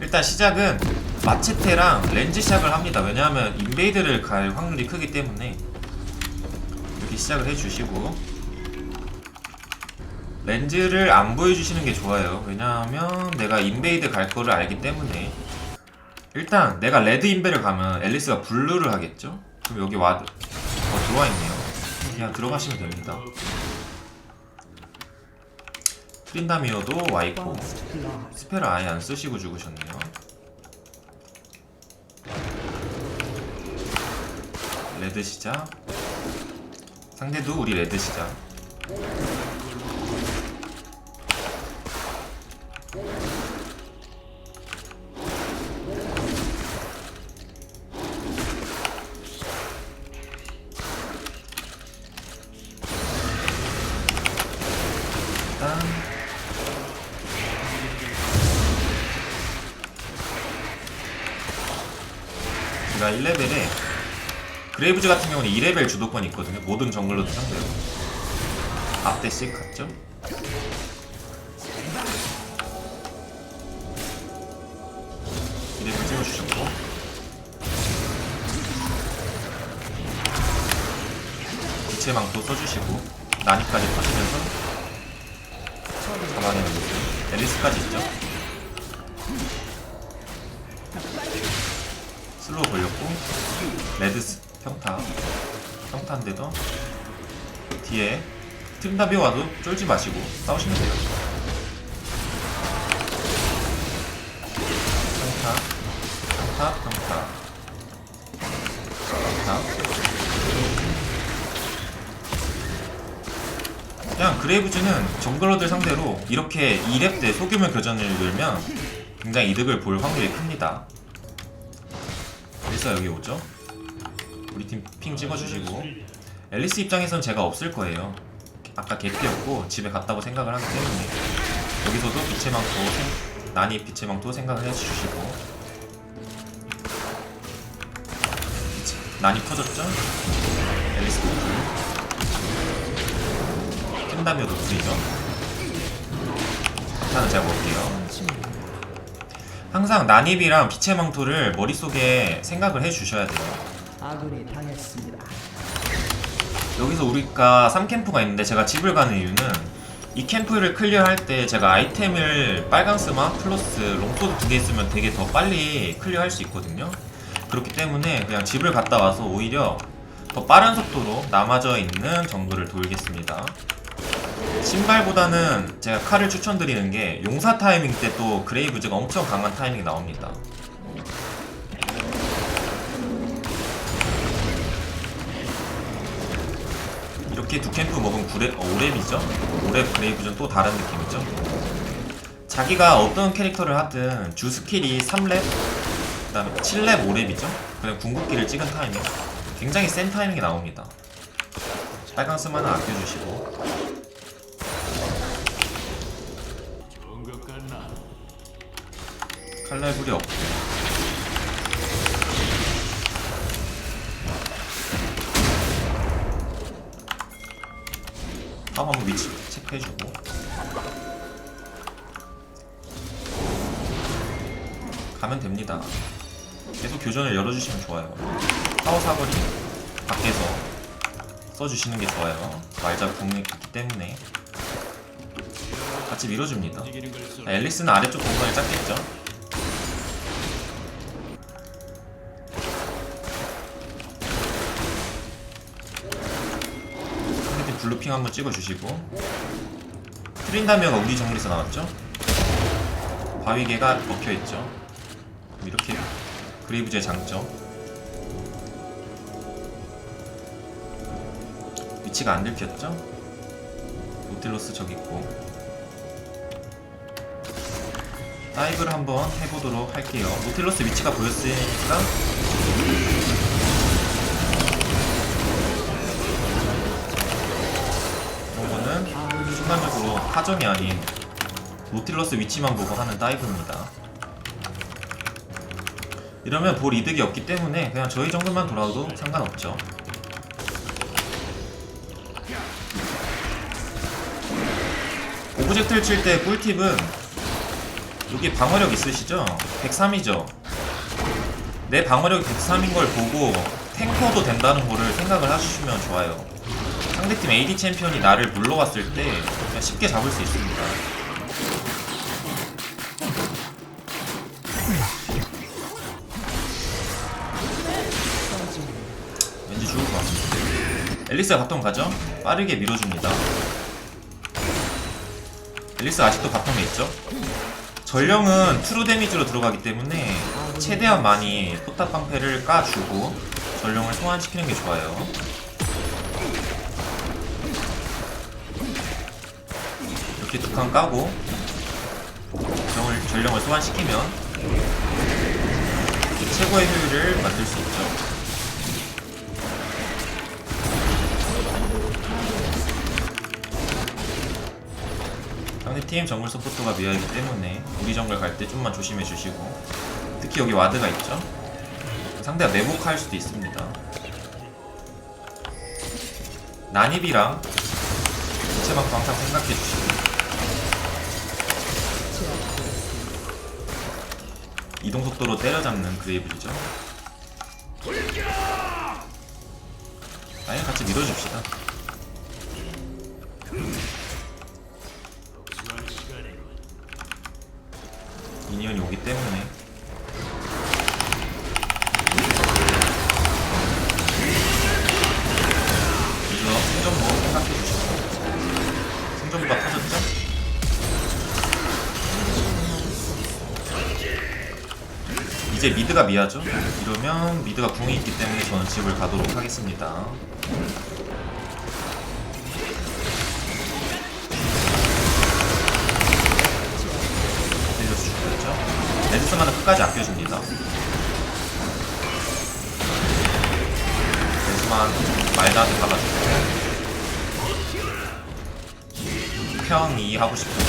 일단 시작은 마체테랑 렌즈 시작을 합니다. 왜냐하면 인베이드를 갈 확률이 크기 때문에 이렇게 시작을 해주시고 렌즈를 안 보여주시는 게 좋아요. 왜냐하면 내가 인베이드 갈 거를 알기 때문에 일단 내가 레드 인베를 가면 앨리스가 블루를 하겠죠? 그럼 여기 와드 어, 들어와 있네요. 그냥 들어가시면 됩니다. 트린다미어도 와 있고 스펠을 아예 안 쓰시고 죽으셨네요. 레드 시작. 상대도 우리 레드 시작. 제가 1레벨에 그레이브즈 같은 경우는 2레벨 주도권이 있거든요. 모든 정글러도 상대로. 앞대 씩 갔죠? 이레벨 찍어주셨고 망토 써주시고 나니까지 터지면서 잡아내는 모습 앨리스까지 있죠? 슬로우 걸렸고 레드 평타. 평타인데도 뒤에 트림다비 와도 쫄지 마시고 싸우시면 돼요. 평타 평타 평타. 평타. 그냥 그레이브즈는 정글러들 상대로 이렇게 2렙 때 소규모 교전을 열면 굉장히 이득을 볼 확률이 큽니다 그래서 여기 오죠? 우리 팀 핑 찍어주시고. 앨리스 입장에선 제가 없을 거예요. 아까 개피였고 집에 갔다고 생각을 하기 때문에. 여기서도 빛의 망토 생- 난이 빛의 망토 생각을 해주시고. 빛- 난이 터졌죠? 앨리스 노플 캔다미어도 둘이죠 일단은 제가 볼게요 항상 난입이랑 빛의 망토를 머릿속에 생각을 해주셔야 돼요. 아군이 당했습니다. 여기서 우리가 3캠프가 있는데 제가 집을 가는 이유는 이 캠프를 클리어할 때 제가 아이템을 빨강 스마 플러스 롱소드 두 개 있으면 되게 더 빨리 클리어할 수 있거든요. 그렇기 때문에 그냥 집을 갔다 와서 오히려 더 빠른 속도로 남아져 있는 정글을 돌겠습니다 신발보다는 제가 칼을 추천드리는 게 용사 타이밍 때 또 그레이브즈가 엄청 강한 타이밍이 나옵니다 이렇게 두 캠프 먹은 9렙, 어, 5렙이죠? 5렙 그레이브전 또 다른 느낌이죠? 자기가 어떤 캐릭터를 하든 주 스킬이 3렙, 그 다음에 7렙, 5렙이죠? 그냥 궁극기를 찍은 타이밍 굉장히 센 타이밍이 나옵니다 빨강 스마는 아껴주시고 칼날불이 없고. 탑 한번 위치 체크해주고. 가면 됩니다. 계속 교전을 열어주시면 좋아요. 파워 사거리 밖에서 써주시는 게 좋아요. 말자 궁이 있기 때문에. 같이 밀어줍니다. 자, 앨리스는 아래쪽 공간을 짰겠죠 한번 찍어주시고. 트린다미어가 우리 정글에서 나왔죠? 바위개가 먹혀있죠. 이렇게 그레이브즈의 장점. 위치가 안 들켰죠? 노틸러스 저기 있고. 다이브를 한번 해보도록 할게요. 노틸러스 위치가 보였으니까 순간적으로 타점이 아닌 노틸러스 위치만 보고 하는 다이브입니다 이러면 볼 이득이 없기 때문에 그냥 저희 정도만 돌아도 상관없죠 오브젝트를 칠 때 꿀팁은 여기 방어력 있으시죠? 103이죠? 내 방어력이 103인 걸 보고 탱커도 된다는 거를 생각을 하시면 좋아요 상대팀 AD 챔피언이 나를 물러왔을 때 그냥 쉽게 잡을 수 있습니다 왠지 죽을 것 같습니다 앨리스가 바텀 가죠? 빠르게 밀어줍니다 앨리스 아직도 바텀에 있죠? 전령은 트루 데미지로 들어가기 때문에 최대한 많이 포탑 방패를 까주고 전령을 소환시키는 게 좋아요. 이렇게 두칸 까고 전령을, 전령을 소환시키면 최고의 효율을 만들 수 있죠. 상대팀 정글 서포터가 미아이기 때문에 우리 정글 갈 때 좀만 조심해 주시고 특히 여기 와드가 있죠? 상대가 매복할 수도 있습니다. 난입이랑 대체방도 항상 생각해 주시고 이동 속도로 때려잡는 그레이블이죠. 아예 같이 밀어줍시다. 미니언이 오기 때문에 이제 미드가 미하죠? 이러면 미드가 궁이 있기 때문에 저는 집을 가도록 하겠습니다 내려서 죽겠죠? 레드스만은 끝까지 아껴줍니다. 레드스만 말다한테 받아주고 평이 하고 싶은데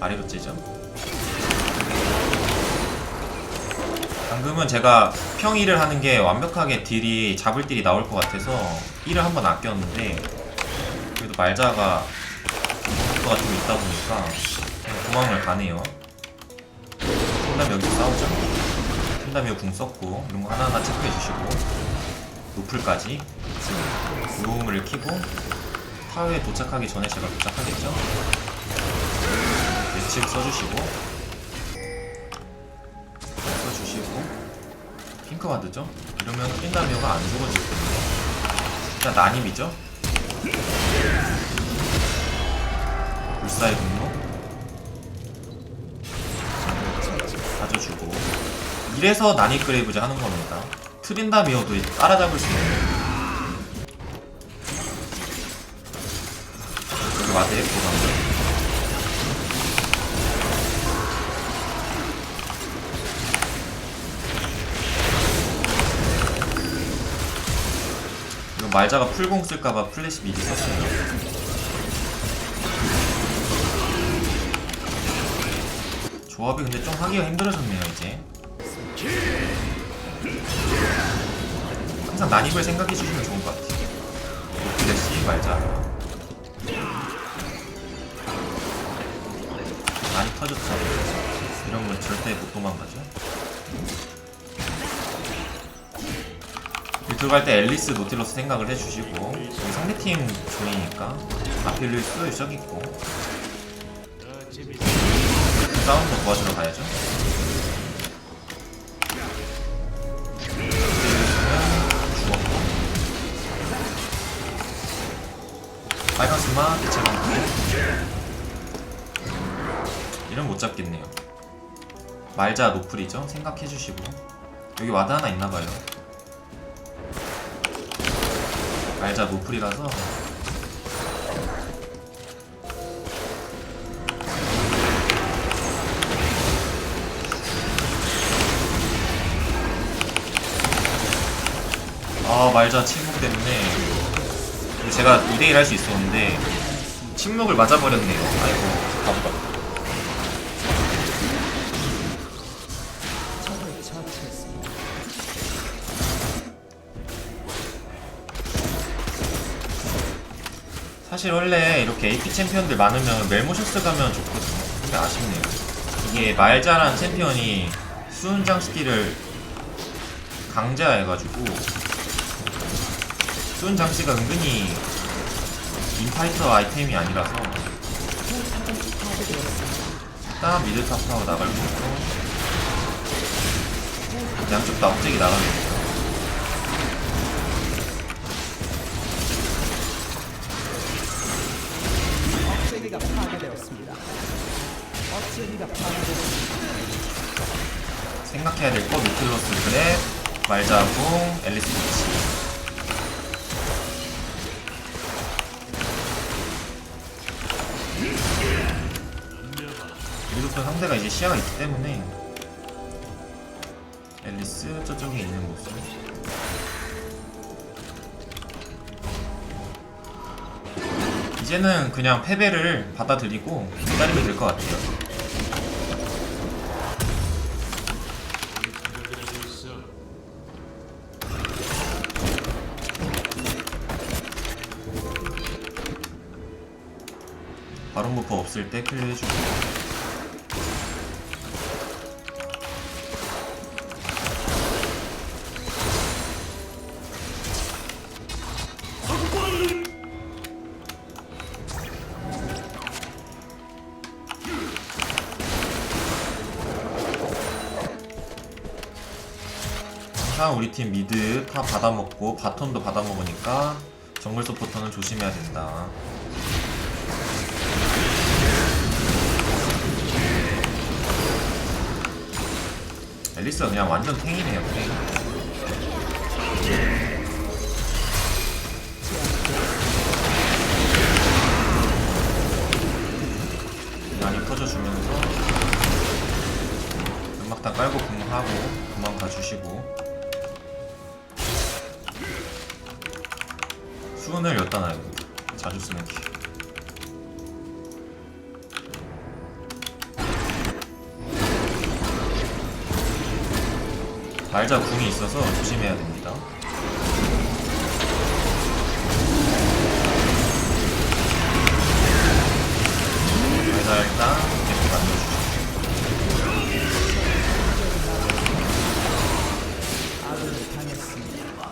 아래로 째죠? 방금은 제가 평1을 하는 게 완벽하게 딜이 잡을 딜이 나올 것 같아서 1을 한번 아꼈는데 그래도 말자가 속도가 좀 있다 보니까 도망을 가네요. 그 다음에 여기서 싸우죠. 그 다음에 궁 썼고 이런 거 하나하나 체크해 주시고 노플까지 로움을 키고 타워에 도착하기 전에 제가 도착하겠죠. 예측 써주시고 핑크 와드죠. 이러면 낀다미어가 안 때문에 일단 난임이죠. 불사의 분노 가져주고 이래서 나니 그레이브즈 하는 겁니다 트린다미어도 따라잡을 수 있는 말자가 풀공 쓸까봐 플래시 미리 썼어요. 조합이 근데 좀 하기가 힘들어졌네요 이제. 항상 난입을 생각해 주시면 좋은 것 같아요. 플래시 말자. 많이 터졌죠 이런 건 절대 못 도망가죠 들어갈 때 앨리스 노틸러스 생각을 해주시고 여기 상대팀 조이니까 아필루이스 저기 있고 싸움도 도와주러 가야죠. 죽었고 카리스마 대체방구 이름 못 잡겠네요. 말자 노플이죠? 생각해주시고. 여기 와드 하나 있나봐요 말자 노플이라서. 아 말자 침묵 때문에. 제가 2대1 할 수 있었는데 침묵을 맞아버렸네요. 아이고 바보다 사실 원래 이렇게 AP 챔피언들 많으면 멜모셔스 가면 좋거든요. 근데 아쉽네요. 이게 말자란 챔피언이 수은장 스킬을 강제해가지고 수은 장치가 은근히 인파이터 아이템이 아니라서 일단 미드 탑하고 나갈 거고 양쪽 다 억제기 나가겠죠 생각해야 될거 노틀러스 그랩 말자궁 앨리스 비치. 그리고 또 상대가 이제 시야가 있기 때문에 앨리스 저쪽에 있는 모습. 이제는 그냥 패배를 받아들이고 기다리면 될 것 같아요 바론 부퍼 없을 때 클리어 해주고. 우리 팀 미드 다 받아먹고 바톤도 받아먹으니까 정글 서포터는 조심해야 된다 앨리스가 그냥 완전 탱이네요 탱 말자 궁이 있어서 조심해야 됩니다. 말자 일단 계속 당했습니다.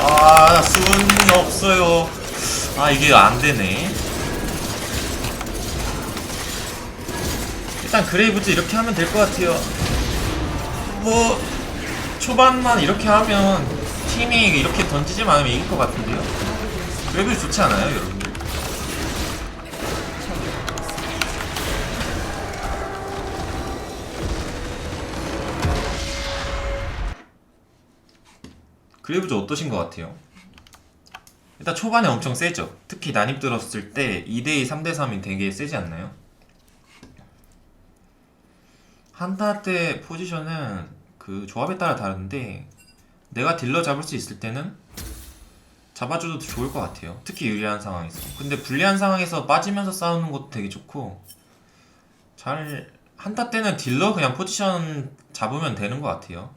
아 수은이 없어요. 아 이게 안 되네. 일단 그레이브즈 이렇게 하면 될 것 같아요. 뭐 초반만 이렇게 하면 팀이 이렇게 던지지 않으면 이길 것 같은데요. 그레이브즈 좋지 않아요, 여러분들? 그레이브즈 어떠신 것 같아요? 일단 초반에 엄청 세죠. 특히 난입 들었을 때 2대2, 3대3이 되게 세지 않나요? 한타 때 포지션은 그 조합에 따라 다른데 내가 딜러 잡을 수 있을 때는 잡아줘도 좋을 것 같아요. 특히 유리한 상황에서. 근데 불리한 상황에서 빠지면서 싸우는 것도 되게 좋고 잘 한타 때는 딜러 그냥 포지션 잡으면 되는 것 같아요.